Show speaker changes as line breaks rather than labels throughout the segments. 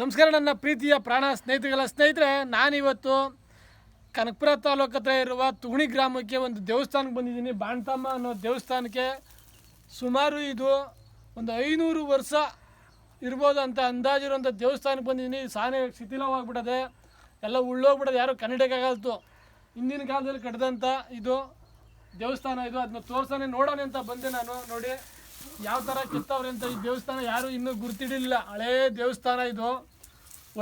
ನಮಸ್ಕಾರ, ನನ್ನ ಪ್ರೀತಿಯ ಪ್ರಾಣ ಸ್ನೇಹಿತಗಳ ಸ್ನೇಹಿತರೆ, ನಾನಿವತ್ತು ಕನಕಪುರ ತಾಲೂಕು ಹತ್ರ ಇರುವ ತುಗುಣಿ ಗ್ರಾಮಕ್ಕೆ ಒಂದು ದೇವಸ್ಥಾನಕ್ಕೆ ಬಂದಿದ್ದೀನಿ. ಬಾಣ್ತಮ್ಮ ಅನ್ನೋ ದೇವಸ್ಥಾನಕ್ಕೆ ಸುಮಾರು ಇದು ಒಂದು ಐನೂರು ವರ್ಷ ಇರ್ಬೋದು ಅಂತ ಅಂದಾಜಿರುವಂಥ ದೇವಸ್ಥಾನಕ್ಕೆ ಬಂದಿದ್ದೀನಿ. ಸಾನೆ ಶಿಥಿಲವಾಗ್ಬಿಡದೆ ಎಲ್ಲ ಉಳ್ಳೋಗ್ಬಿಡೋದು ಯಾರು ಕನ್ನಡಕ್ಕಾಗಲ್ತು ಹಿಂದಿನ ಕಾಲದಲ್ಲಿ ಕಟ್ಟಿದಂಥ ಇದು ದೇವಸ್ಥಾನ ಇದು. ಅದನ್ನ ತೋರ್ಸಾನೆ ನೋಡೋಣ ಅಂತ ಬಂದೆ ನಾನು. ನೋಡಿ ಯಾವ ಥರ ಕೆತ್ತವ್ರೆ ಅಂತ ಈ ದೇವಸ್ಥಾನ ಯಾರು ಇನ್ನೂ ಗುರ್ತಿಡಿಲ್ಲ ಹಳೇ ದೇವಸ್ಥಾನ ಇದು.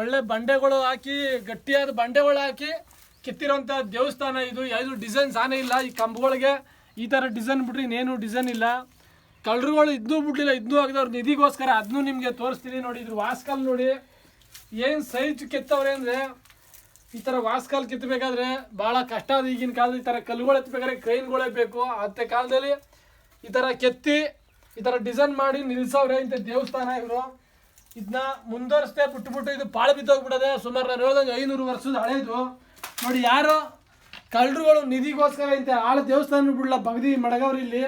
ಒಳ್ಳೆ ಬಂಡೆಗಳು ಹಾಕಿ, ಗಟ್ಟಿಯಾದ ಬಂಡೆಗಳು ಹಾಕಿ ಕೆತ್ತಿರೋಂಥ ದೇವಸ್ಥಾನ ಇದು. ಯಾವುದು ಡಿಸೈನ್ ಸಾನೇ ಇಲ್ಲ. ಈ ಕಂಬಗಳಿಗೆ ಈ ಥರ ಡಿಸೈನ್ ಬಿಟ್ರೆ ಇನ್ನೇನು ಡಿಸೈನ್ ಇಲ್ಲ. ಕಳ್ಳರುಗಳು ಇದನ್ನೂ ಬಿಡ್ಲಿಲ್ಲ. ಇದನ್ನೂ ಅವ್ರ ನಿಧಿಗೋಸ್ಕರ. ಅದನ್ನೂ ನಿಮಗೆ ತೋರಿಸ್ತೀನಿ ನೋಡಿ. ಇದ್ರ ವಾಸ್ಕಲ್ ನೋಡಿ. ಏನು ಸೈಜ್ ಕೆತ್ತವ್ರೆ ಅಂದರೆ ಈ ಥರ ವಾಸ್ಕಲ್ ಕೆತ್ತಬೇಕಾದ್ರೆ ಭಾಳ ಕಷ್ಟ ಅದು ಈಗಿನ ಕಾಲದಲ್ಲಿ ಈ ಥರ ಕಲ್ಲುಗಳು ಎತ್ತಬೇಕಾದ್ರೆ ಕ್ರೈನ್ಗಳೇ ಬೇಕು. ಅಂತ ಕಾಲದಲ್ಲಿ ಈ ಥರ ಕೆತ್ತಿ ಈ ಥರ ಡಿಸೈನ್ ಮಾಡಿ ನಿಲ್ಸವ್ರೆ ಇಂಥ ದೇವಸ್ಥಾನ ಇವರು. ಇದನ್ನ ಮುಂದುವರಿಸ್ತೆ ಬಿಟ್ಟು ಇದು ಪಾಳು ಬಿದ್ದೋಗ್ಬಿಡದೆ ಸುಮಾರು ನಾನು ಹೇಳ್ದಂಗೆ ಐನೂರು ವರ್ಷದ ಹಳೇದು. ನೋಡಿ ಯಾರು ಕಳ್ಳರುಗಳು ನಿಧಿಗೋಸ್ಕರ ಇಂಥ ಆಳ ದೇವಸ್ಥಾನ ಬಿಡಲ್ಲ ಬಗದಿ ಮಡಗವ್ರು ಇಲ್ಲಿ.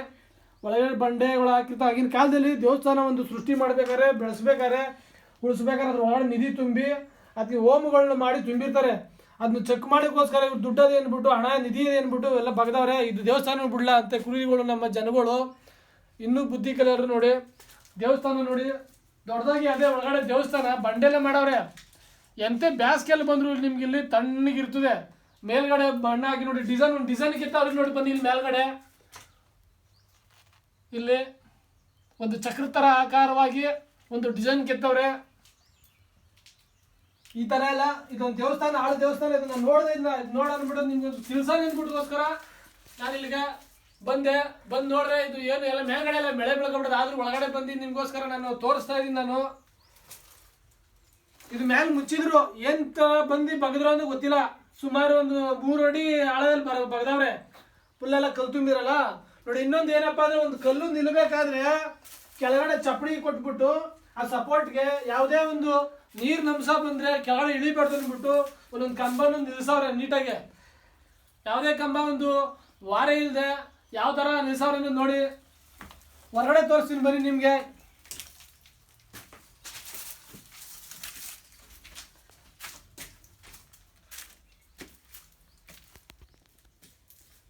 ಒಳಗಡೆ ಬಂಡೆಗಳು ಹಾಕಿರ್ತ ಆಗಿನ ಕಾಲದಲ್ಲಿ ದೇವಸ್ಥಾನ ಒಂದು ಸೃಷ್ಟಿ ಮಾಡ್ಬೇಕಾದ್ರೆ ಬೆಳೆಸ್ಬೇಕಾರೆ ಉಳಿಸ್ಬೇಕಾದ್ರೆ ಅದ್ರ ನಿಧಿ ತುಂಬಿ ಅದಕ್ಕೆ ಹೋಮಗಳನ್ನ ಮಾಡಿ ತುಂಬಿರ್ತಾರೆ. ಅದನ್ನ ಚೆಕ್ ಮಾಡೋಕ್ಕೋಸ್ಕರ ಇವ್ರು ದುಡ್ಡದು ಏನ್ಬಿಟ್ಟು ಹಣ ನಿಧಿ ಏನ್ಬಿಟ್ಟು ಎಲ್ಲ ಬಗ್ದವ್ರೆ. ಇದು ದೇವಸ್ಥಾನ ಬಿಡಲ್ಲ ಅಂತ ಕುರಿಗಳು ನಮ್ಮ ಜನಗಳು. ಇನ್ನೂ ಬುದ್ಧಿ ಕಲಿಯೋರು ನೋಡಿ, ದೇವಸ್ಥಾನ ನೋಡಿ, ದೊಡ್ಡದಾಗಿ ಅದೇ ಒಳಗಡೆ ದೇವಸ್ಥಾನ, ಬಂಡೆಲ್ಲ ಮಾಡವ್ರೆ. ಎಂತ ಬ್ಯಾಸ್ಗೆಲ್ಲ ಬಂದ್ರು ನಿಮ್ಗೆ ಇಲ್ಲಿ ತಣ್ಣಗಿರ್ತದೆ ಮೇಲ್ಗಡೆ ಬಣ್ಣ ಹಾಕಿ ನೋಡಿ, ಡಿಸೈನ್, ಒಂದು ಡಿಸೈನ್ ಕಿತ್ತವ್ರಿಗೆ ನೋಡಿ ಬನ್ನಿ ಇಲ್ಲಿ ಮೇಲ್ಗಡೆ. ಇಲ್ಲಿ ಒಂದು ಚಕ್ರ ಥರ ಆಕಾರವಾಗಿ ಒಂದು ಡಿಸೈನ್ ಕೆತ್ತವ್ರೆ. ಈ ಥರ ಎಲ್ಲ ಇದೊಂದು ದೇವಸ್ಥಾನ, ಆಳು ದೇವಸ್ಥಾನ ಇದನ್ನ ನೋಡಿದೆ ಇದನ್ನ ನೋಡ ಅಂದ್ಬಿಟ್ಟು ನಿಮ್ಗೆ ತಿಳಿಸ ಅಂದ್ಬಿಟ್ಟೋಸ್ಕರ ನಾನು ಇಲ್ಲಿಗೆ ಬಂದೆ, ಬಂದು ನೋಡ್ರೆ ಇದು ಏನು ಎಲ್ಲ ಮೇಲ್ಗಡೆ ಎಲ್ಲ ಬೆಳೆ ಬೆಳ್ಕೊಂಡ್ಬಿಡೋದು ಆದ್ರೂ ಒಳಗಡೆ ಬಂದು ನಿಮಗೋಸ್ಕರ ನಾನು ತೋರಿಸ್ತಾ ಇದ್ದೀನಿ ನಾನು. ಇದು ಮ್ಯಾಲ್ ಮುಚ್ಚಿದ್ರು, ಎಂತ ಬಂದು ಬಗದ್ರು ಅಂತ ಗೊತ್ತಿಲ್ಲ. ಸುಮಾರು ಒಂದು ಮೂರು ಅಡಿ ಆಳದಲ್ಲಿ ಬರ ಬಗದವ್ರೆ. ಫುಲ್ಲೆಲ್ಲ ಕಲ್ ತುಂಬಿರಲ್ಲ. ನೋಡಿ, ಇನ್ನೊಂದು ಏನಪ್ಪಾ ಅಂದ್ರೆ ಒಂದು ಕಲ್ಲು ನಿಲ್ಬೇಕಾದ್ರೆ ಕೆಳಗಡೆ ಚಪ್ಪಡಿ ಕೊಟ್ಬಿಟ್ಟು ಆ ಸಪೋರ್ಟ್ಗೆ ಯಾವುದೇ ಒಂದು ನೀರು ನಮ್ಸ ಬಂದ್ರೆ ಕೆಳಗಡೆ ಇಳಿಬಾರ್ದು ಅಂದ್ಬಿಟ್ಟು ಒಂದೊಂದು ಕಂಬನ ನಿಲ್ಸವ್ರೆ ನೀಟಾಗಿ. ಯಾವುದೇ ಕಂಬ ಒಂದು ವಾರ ಇಲ್ಲದೆ ಯಾವ ಥರ ನಿಲ್ಸವ್ರೆ ನೋಡಿ. ಹೊರಗಡೆ ತೋರಿಸ್ತೀನಿ ಬನ್ನಿ ನಿಮಗೆ.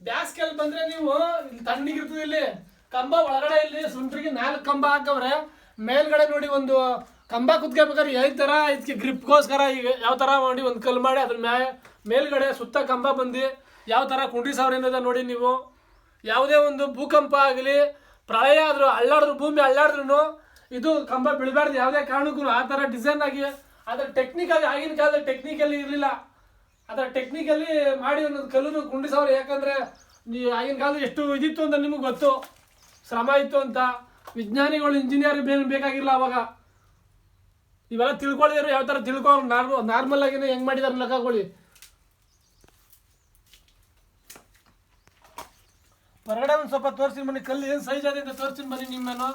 ಬ್ಯಾಸ್ಗೆಲ್ ಬಂದ್ರೆ ನೀವು ಇಲ್ಲಿ ತಣ್ಣಗಿರ್ತದೆ ಇಲ್ಲಿ. ಕಂಬ ಒಳಗಡೆ ಇಲ್ಲಿ ಸುಂಟ್ರಿಗೆ ನಾಲ್ಕು ಕಂಬ ಹಾಕವ್ರೆ. ಮೇಲ್ಗಡೆ ನೋಡಿ ಒಂದು ಕಂಬ ಕುತ್ಕೋಬೇಕಾದ್ರೆ ಯಾವ ಥರ ಇದಕ್ಕೆ ಗ್ರಿಪ್ಗೋಸ್ಕರ ಈಗ ಯಾವ ಥರ ಮಾಡಿ ಒಂದು ಕಲ್ಲು ಮಾಡಿ ಅದ್ರ ಮ್ಯಾ ಮೇಲ್ಗಡೆ ಸುತ್ತ ಕಂಬ ಬಂದು ಯಾವ ಥರ ಕುಂಡ್ರಿಸವ್ರೆ ಅನ್ನೋದ ನೋಡಿ ನೀವು. ಯಾವುದೇ ಒಂದು ಭೂಕಂಪ ಆಗಲಿ ಪ್ರಳಯ ಆದರೂ ಅಳ್ಳಾಡಿದ್ರು ಭೂಮಿ ಅಳ್ಳಾಡಿದ್ರು ಇದು ಕಂಬ ಬೀಳಬಾರ್ದು. ಯಾವುದೇ ಕಾರಣಕ್ಕೂ ಆ ಥರ ಡಿಸೈನ್ ಆಗಿ ಅದರ ಟೆಕ್ನಿಕಲಿ ಆಗಿನ ಕಾಲದ ಟೆಕ್ನಿಕಲಿ ಇರಲಿಲ್ಲ. ಅದರ ಟೆಕ್ನಿಕಲಿ ಮಾಡಿ ಅನ್ನೋದು ಕಲ್ಲು ಕುಂಡಿಸವ್ರು ಯಾಕಂದ್ರೆ ಆಗಿನ ಕಾಲದ ಎಷ್ಟು ಇದಿತ್ತು ಅಂತ ನಿಮಗೆ ಗೊತ್ತು. ಶ್ರಮ ಇತ್ತು ಅಂತ. ವಿಜ್ಞಾನಿಗಳು ಇಂಜಿನಿಯರ್ ಬೇಕಾಗಿಲ್ಲ ಅವಾಗ. ಇವೆಲ್ಲ ತಿಳ್ಕೊಳ್ಳಿದ್ರು ಯಾವ ಥರ ತಿಳ್ಕೊ ನಾರ್ಮ ನಾರ್ಮಲ್ ಆಗಿನೇ ಹೆಂಗೆ ಮಾಡಿದಾರೆ ಲೆಕ್ಕಕೊಳ್ಳಿ ಹೊರಗಡೆ ಒಂದು ಸ್ವಲ್ಪ ತೋರಿಸಿ ಬನ್ನಿ, ಕಲ್ಲು ಏನು ಸೈಜ್ ಆಗಿದೆ ತೋರಿಸಿನ ಬನ್ನಿ ನಿಮ್ಮೇನು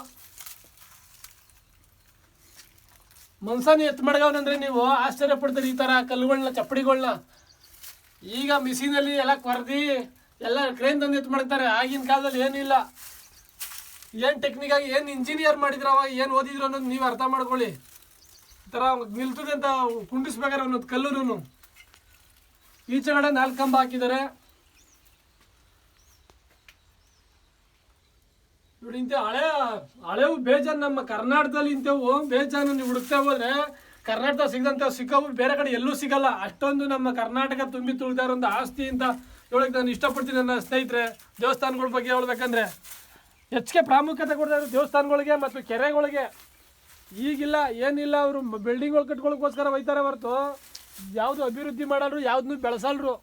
ಮನ್ಸಾನಿ ಎತ್ತು ಮಡಗವನಂದ್ರೆ ನೀವು ಆಶ್ಚರ್ಯ ಪಡ್ತೀರಿ ಈ ಥರ ಕಲ್ಲುಗಳನ್ನ ಚಪ್ಪಡಿಗಳನ್ನ ಈಗ ಮಿಷಿನಲ್ಲಿ ಎಲ್ಲ ಕೊರ್ದಿ, ಎಲ್ಲ ಕ್ರೇನ್ ತಂದು ಎತ್ ಮಾಡ್ತಾರೆ ಆಗಿನ ಕಾಲದಲ್ಲಿ ಏನಿಲ್ಲ. ಏನು ಟೆಕ್ನಿಕ್ ಆಗಿ, ಏನು ಇಂಜಿನಿಯರ್ ಮಾಡಿದ್ರು ಅವಾಗ, ಏನು ಓದಿದ್ರು ಅನ್ನೋದು ನೀವು ಅರ್ಥ ಮಾಡ್ಕೊಳ್ಳಿ. ಈ ಥರ ನಿಲ್ತದೆ ಅಂತ ಕುಂಡಿಸ್ಬೇಕಾರೆ ಅನ್ನೋದು ಕಲ್ಲುನು ಈಚೆ ಕಡೆ ನಾಲ್ಕು ಕಂಬ ಹಾಕಿದ್ದಾರೆ. ಇಂಥ ಹಳೆ ಹಳೆವು ಬೇಜಾನ್ ನಮ್ಮ ಕರ್ನಾಟಕದಲ್ಲಿ ಇಂಥವು. ಬೇಜಾನು ನೀವು ಹುಡುಕ್ತಾ ಹೋದ್ರೆ ಕರ್ನಾಟಕ ಸಿಗದಂತ ಸಿಕ್ಕವು ಬೇರೆ ಕಡೆ ಎಲ್ಲೂ ಸಿಗಲ್ಲ. ಅಷ್ಟೊಂದು ನಮ್ಮ ಕರ್ನಾಟಕ ತುಂಬಿ ತುಳಿತಾ ಇರೋ ಆಸ್ತಿ ಅಂತ ಹೇಳಕ್ ನಾನು ಇಷ್ಟಪಡ್ತೀನಿ ನನ್ನ ಸ್ನೇಹಿತರೆ. ದೇವಸ್ಥಾನಗಳ ಬಗ್ಗೆ ಹೇಳ್ಬೇಕಂದ್ರೆ ಹೆಚ್ಚಿಗೆ ಪ್ರಾಮುಖ್ಯತೆ ಕೊಡ್ತಾ ಇರೋ ದೇವಸ್ಥಾನಗಳಿಗೆ ಮತ್ತು ಕೆರೆಗಳಿಗೆ. ಈಗಿಲ್ಲ, ಏನಿಲ್ಲ, ಅವರು ಬಿಲ್ಡಿಂಗ್ಗಳು ಕಟ್ಕೊಳ್ಳೋಕ್ಕೋಸ್ಕರ ಒಯ್ತಾರೆ ಹೊರತು. ಯಾವುದು ಅಭಿವೃದ್ಧಿ ಮಾಡಲ್ರು ಯಾವ್ದನ್ನೂ ಬೆಳೆಸಲ್ರು.